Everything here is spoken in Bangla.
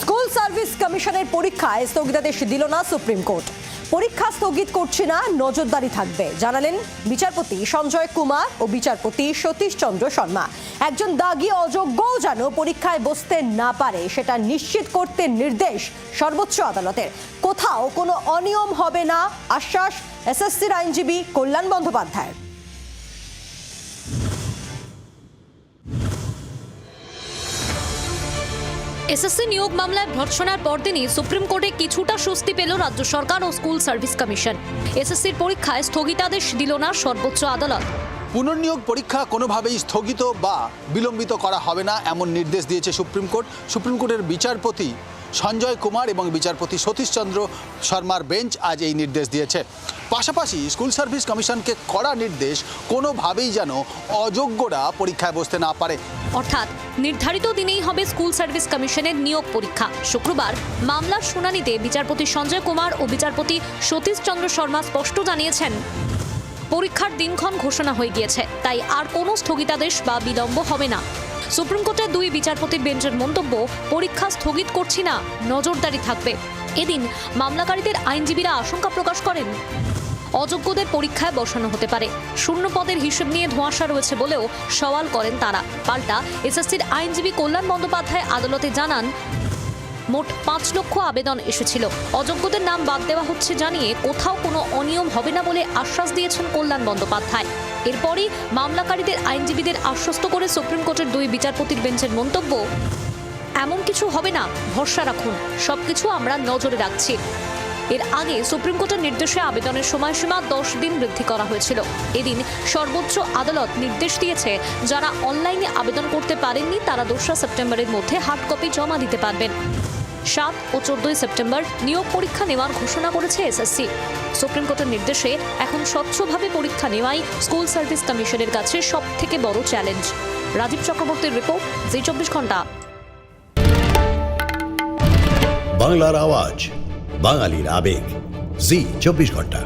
স্কুল সার্ভিস কমিশনের পরীক্ষায় স্থগিতাদেশ দিল না সুপ্রিম কোর্ট। পরীক্ষা স্থগিত করছে না, নজরদারি থাকবে, জানালেন বিচারপতি সঞ্জয় কুমার ও বিচারপতি সতীশ চন্দ্র শর্মা। একজন দাগি অযোগ্যও যেন পরীক্ষায় বসতে না পারে, সেটা নিশ্চিত করতে নির্দেশ সর্বোচ্চ আদালতের। কোথাও কোনো অনিয়ম হবে না, আশ্বাস এসএসসির আইনজীবী কল্যাণ বন্দ্যোপাধ্যায় এসএসসি নিয়োগ মামলায় ভর্ৎসনার পরদিনই সুপ্রিম কোর্টে কিছুটা স্বস্তি পেল রাজ্য সরকার ও স্কুল সার্ভিস কমিশন। এসএসসির পরীক্ষায় স্থগিতাদেশ দিল না সর্বোচ্চ আদালত। পুনর্নিয়োগ পরীক্ষা কোনোভাবেই স্থগিত বা বিলম্বিত করা হবে না, এমন নির্দেশ দিয়েছে সুপ্রিম কোর্ট। সুপ্রিম কোর্টের বিচারপতি সঞ্জয় কুমার এবং বিচারপতি সতীশচন্দ্র শর্মার বেঞ্চ আজ এই নির্দেশ দিয়েছে। পাশাপাশি স্কুল সার্ভিস কমিশনকে কড়া নির্দেশ, কোনোভাবেই যেন অযোগ্যরা পরীক্ষায় বসতে না পারে। অর্থাৎ নির্ধারিত দিনেই হবে স্কুল সার্ভিস কমিশনের নিয়োগ পরীক্ষা। শুক্রবার মামলার শুনানিতে বিচারপতি সঞ্জয় কুমার ও বিচারপতি সতীশচন্দ্র শর্মা স্পষ্ট জানিয়েছেন পরীক্ষার দিনক্ষণ ঘোষণা হয়ে গিয়েছে। তাই আর কোনো স্থগিতাদেশ বা বিলম্ব হবে না। সুপ্রিম কোর্টের দুই বিচারপতির বেঞ্চের মন্তব্য, পরীক্ষা স্থগিত করছি না, নজরদারি থাকবে। এদিন মামলাকারীদের আইনজীবীরা আশঙ্কা প্রকাশ করেন, অযোগ্যদের পরীক্ষায় বসানো হতে পারে। শূন্য পদের হিসেব নিয়ে ধোঁয়াশা রয়েছে বলেও সওয়াল করেন তারা। পাল্টা এসএসসির আইনজীবী কল্যাণ বন্দ্যোপাধ্যায় আদালতে জানান মোট পাঁচ লক্ষ আবেদন এসেছিল। অযোগ্যদের নাম বাদ দেওয়া হচ্ছে জানিয়ে কোথাও কোনো অনিয়ম হবে না বলে আশ্বাস দিয়েছেন কল্যাণ বন্দ্যোপাধ্যায়। এরপরই মামলাকারীদের আইনজীবীদের আশ্বস্ত করে সুপ্রিম কোর্টের দুই বিচারপতির বেঞ্চের মন্তব্য, এমন কিছু হবে না, ভরসা রাখুন, সবকিছু আমরা নজরে রাখছি। এর আগে সুপ্রিম কোর্টের নির্দেশে আবেদনের সময়সীমা দশ দিন বৃদ্ধি করা হয়েছিল। এদিন সর্বোচ্চ আদালত নির্দেশ দিয়েছে, যারা অনলাইনে আবেদন করতে পারেননি তারা দোসরা সেপ্টেম্বরের মধ্যে হার্ড কপি জমা দিতে পারবেন। সাত ও চোদ্দই সেপ্টেম্বর নিয়োগ পরীক্ষা নেওয়ার ঘোষণা করেছে এসএসসি। সুপ্রিম কোর্টের নির্দেশে এখন স্বচ্ছভাবে পরীক্ষা নেওয়াই স্কুল সার্ভিস কমিশনের কাছে সব থেকে বড় চ্যালেঞ্জ। রাজীব চক্রবর্তীর রিপোর্ট, জি চব্বিশ ঘণ্টা। বাংলার আওয়াজ, বাঙালির আবেগ, জি চব্বিশ ঘণ্টা।